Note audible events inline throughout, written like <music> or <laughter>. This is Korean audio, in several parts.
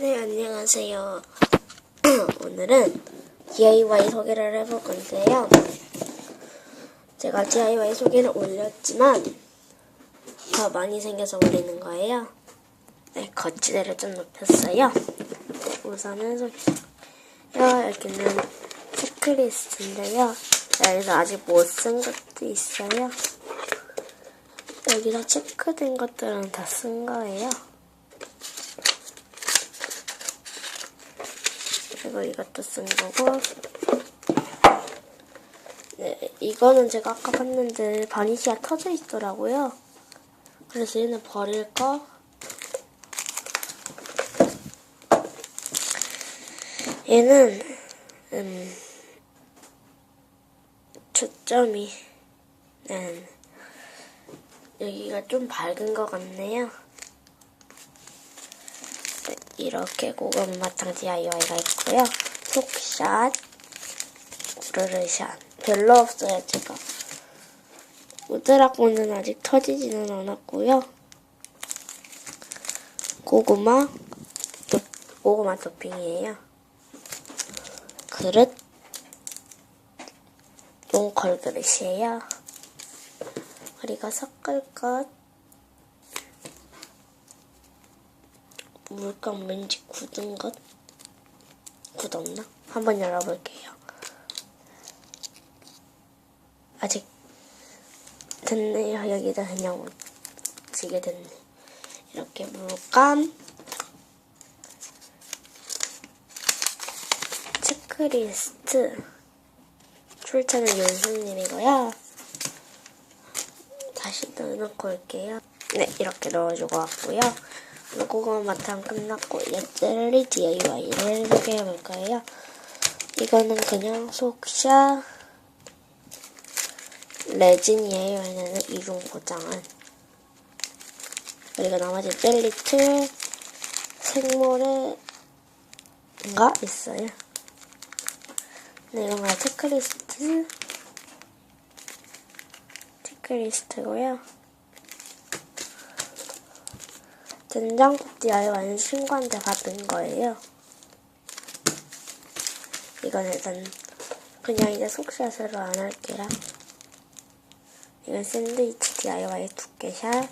네, 안녕하세요. <clears throat> 오늘은 DIY 소개를 해볼 건데요. 제가 DIY 소개를 올렸지만 더 많이 생겨서 올리는 거예요. 네, 거치대를 좀 높였어요. 우선은. 여기는 체크리스트인데요. 여기서 아직 못 쓴 것도 있어요. 여기서 체크된 것들은 다 쓴 거예요. 그리고 이것도 쓴 거고. 네, 이거는 제가 아까 봤는데 바니시가 터져 있더라고요. 그래서 얘는 버릴 거. 얘는 음, 초점이 음, 여기가 좀 밝은 것 같네요. 네, 이렇게 고구마탕 DIY가 있고요. 속샷, 우르르샷. 별로 없어요, 제가. 우드락본은 아직 터지지는 않았고요. 고구마, 도, 고구마 토핑이에요. 그릇, 용컬 그릇이에요. 우리가 섞을 것, 물감 왠지 굳은 것? 굳었나? 한번 열어볼게요. 아직 됐네요. 여기다 그냥 묻히게 됐네. 이렇게 물감, 체크리스트, 출처는 윤수님이고요. 다시 넣어놓고 올게요. 네, 이렇게 넣어주고 왔고요. 고구마 맛탕 끝났고 이제 젤리 DIY를 소개해볼 거예요. 이거는 그냥 속샤 레진이에요. 얘네는 이중 포장은. 그리고 나머지 젤리 틀 생모래가 있어요. 네, 이런 거 체크리스트 체크리스트고요. 된장국 DIY는 친구한테 받은 거예요. 이건 일단 그냥 이제 속샷으로 안 할게요. 이건 샌드위치 DIY 두께샷.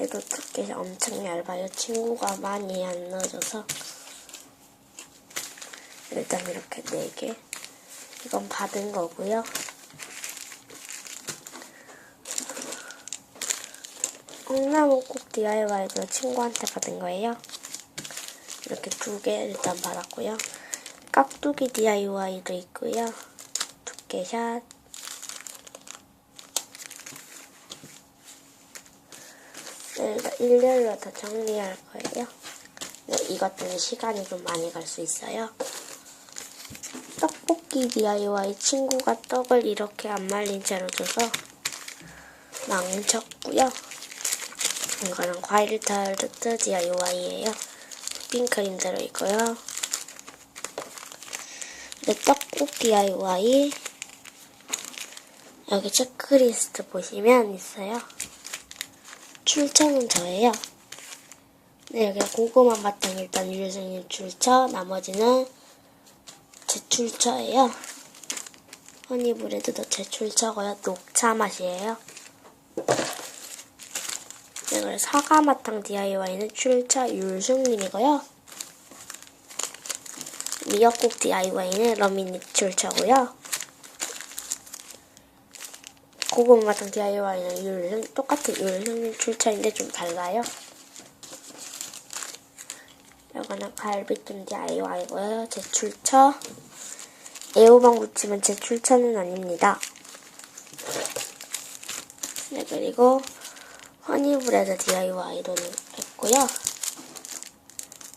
얘도 두께샷 엄청 얇아요. 친구가 많이 안 넣어줘서. 일단 이렇게 4개. 이건 받은 거고요. 콩나물국 DIY도 친구한테 받은 거예요. 이렇게 두 개 일단 받았고요. 깍두기 DIY도 있고요. 두께샷. 네, 일렬로 다 정리할 거예요. 네, 이것 때문에 시간이 좀 많이 갈 수 있어요. 떡볶이 DIY 친구가 떡을 이렇게 안 말린 채로 줘서 망쳤고요. 이거는 과일 타르트 DIY예요. 핑크림 들어있고요. 네, 떡국 DIY 여기 체크리스트 보시면 있어요. 출처는 저예요. 네, 여기 고구마 맛탕 일단 유리생님 출처, 나머지는 제 출처예요. 허니브레드도 제 출처고요. 녹차 맛이에요. 네, 그래서 사과마탕 DIY는 출처 율숙님이고요. 미역국 DIY는 러미님 출처고요. 고구마탕 DIY는 율숙, 똑같은 율숙님 출처인데 좀 달라요. 이거는 갈비찜 DIY고요. 제 출처. 애호박 무침은 제 출처는 아닙니다. 네, 그리고 허니브레드 DIY도 했고요.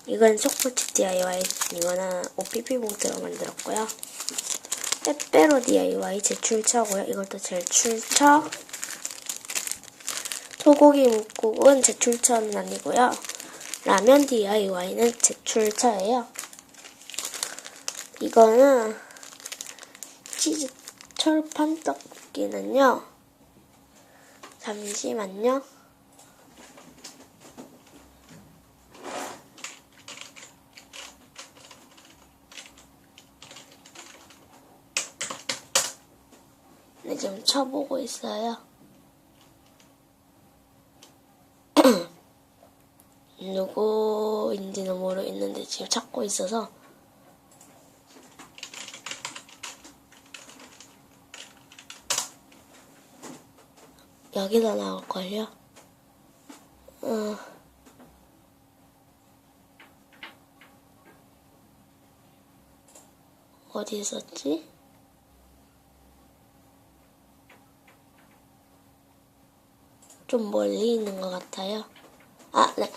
이건 초코칩 DIY, 이거는 OPP 봉투로 만들었고요. 빼빼로 DIY 제 출처고요. 이것도 제 출처. 소고기 묵국은 제 출처는 아니고요. 라면 DIY는 제 출처예요. 이거는 치즈 철판 떡볶이는요. 잠시만요. 지금 쳐보고 있어요. <clears throat> 누구인지는 모르겠는데 지금 찾고 있어서 여기다 나올걸요? 어. 어디 있었지? 좀 멀리 있는 것 같아요. 아, 네.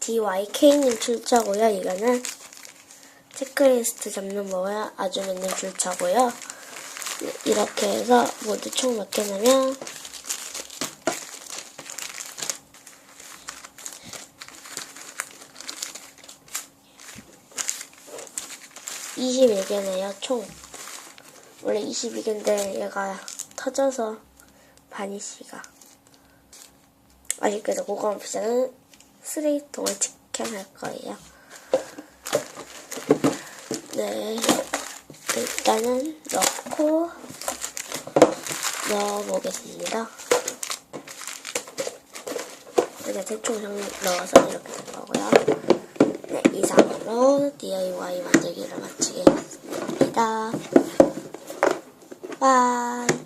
DYK님 출처고요. 이거는 체크리스트 잡는 법에 아주 맨날 출처고요. 네, 이렇게 해서 모두 총 몇 개냐면 21개네요, 총. 원래 22개인데 얘가 터져서 바니쉬가. 아쉽게도 고구마 피자는 쓰레기통을 직행할 거예요. 네. 일단은 넣고 넣어보겠습니다. 이렇게 대충 정- 넣어서 이렇게 된 거고요. 네, 이상으로 DIY 만들기를 마치겠습니다. 바이.